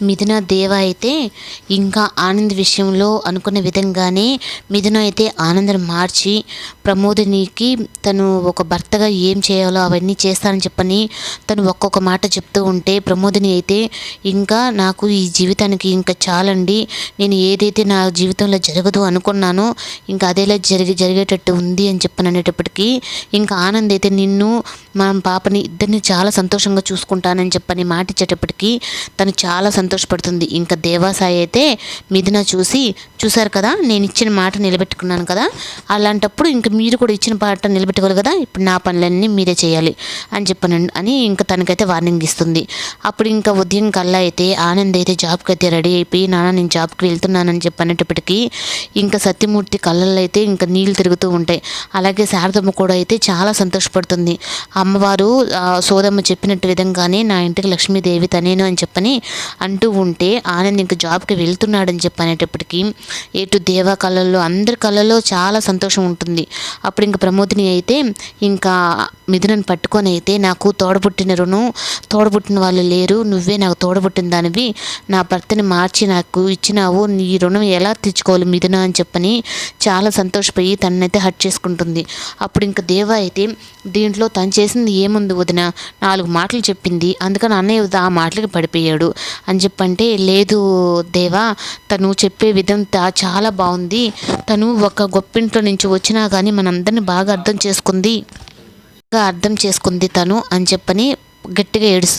మిథున దేవ అయితే ఇంకా ఆనంద్ విషయంలో అనుకున్న విధంగానే మిథున అయితే ఆనందం మార్చి ప్రమోదినికి తను ఒక భర్తగా ఏం చేయాలో అవన్నీ చేస్తానని చెప్పని తను ఒక్కొక్క మాట చెప్తూ ఉంటే ప్రమోదిని అయితే ఇంకా నాకు ఈ జీవితానికి ఇంకా చాలండి నేను ఏదైతే నా జీవితంలో జరగదు అనుకున్నానో ఇంకా అదేలా జరిగి జరిగేటట్టు ఉంది అని చెప్పని అనేటప్పటికీ ఇంకా ఆనంద్ అయితే నిన్ను మా పాపని ఇద్దరిని చాలా సంతోషంగా చూసుకుంటానని చెప్పని మాట ఇచ్చేటప్పటికీ తను చాలా సంతోషపడుతుంది. ఇంకా దేవాసాయి అయితే మిథున చూసి చూసారు కదా నేను ఇచ్చిన మాట నిలబెట్టుకున్నాను కదా అలాంటప్పుడు ఇంక మీరు కూడా ఇచ్చిన మాట నిలబెట్టుకోవాలి కదా ఇప్పుడు నా పనులన్నీ మీరే చేయాలి అని చెప్పాను అని ఇంకా తనకైతే వార్నింగ్ ఇస్తుంది. అప్పుడు ఇంకా ఉదయం కల్లా అయితే ఆనంద్ అయితే జాబ్కి అయితే రెడీ అయిపోయి నాన్న నేను జాబ్కి వెళ్తున్నానని చెప్పనేటప్పటికీ ఇంకా సత్యమూర్తి కళ్ళల్లో అయితే ఇంకా నీళ్ళు తిరుగుతూ ఉంటాయి. అలాగే శారదమ్మ కూడా అయితే చాలా సంతోషపడుతుంది. అమ్మవారు సోదమ్మ చెప్పినట్టు విధంగానే నా ఇంటికి లక్ష్మీదేవి తనేను అని చెప్పని అంటూ ఉంటే ఆనంద్ ఇంకా జాబ్కి వెళ్తున్నాడని చెప్పనేటప్పటికీ ఏటు దేవా కళల్లో అందరి కళలో చాలా సంతోషం ఉంటుంది. అప్పుడు ఇంకా ప్రమోదిని అయితే ఇంకా మిథునను పట్టుకొని అయితే నాకు తోడబుట్టిన రుణం తోడబుట్టిన వాళ్ళు లేరు. నువ్వే నాకు తోడబుట్టిన దానివి. నా భర్తని మార్చి నాకు ఇచ్చినావు. నీ రుణం ఎలా తెచ్చుకోవాలి మిథున అని చెప్పని చాలా సంతోషపోయి తననైతే హట్ చేసుకుంటుంది. అప్పుడు ఇంకా దేవ అయితే దీంట్లో తను చేసింది ఏముంది వదిన? నాలుగు మాటలు చెప్పింది. అందుకని అన్నయ్య ఆ మాటలకి పడిపోయాడు. అని చెప్పంటే లేదు దేవా తను చెప్పే విధం తా- చాలా బాగుంది. తను ఒక గొప్పింట్లో నుంచి వచ్చినా కానీ మనందరిని బాగా అర్థం చేసుకుంది. అర్థం చేసుకుంది తను అని చెప్పని గట్టిగా ఏడుస్తుంది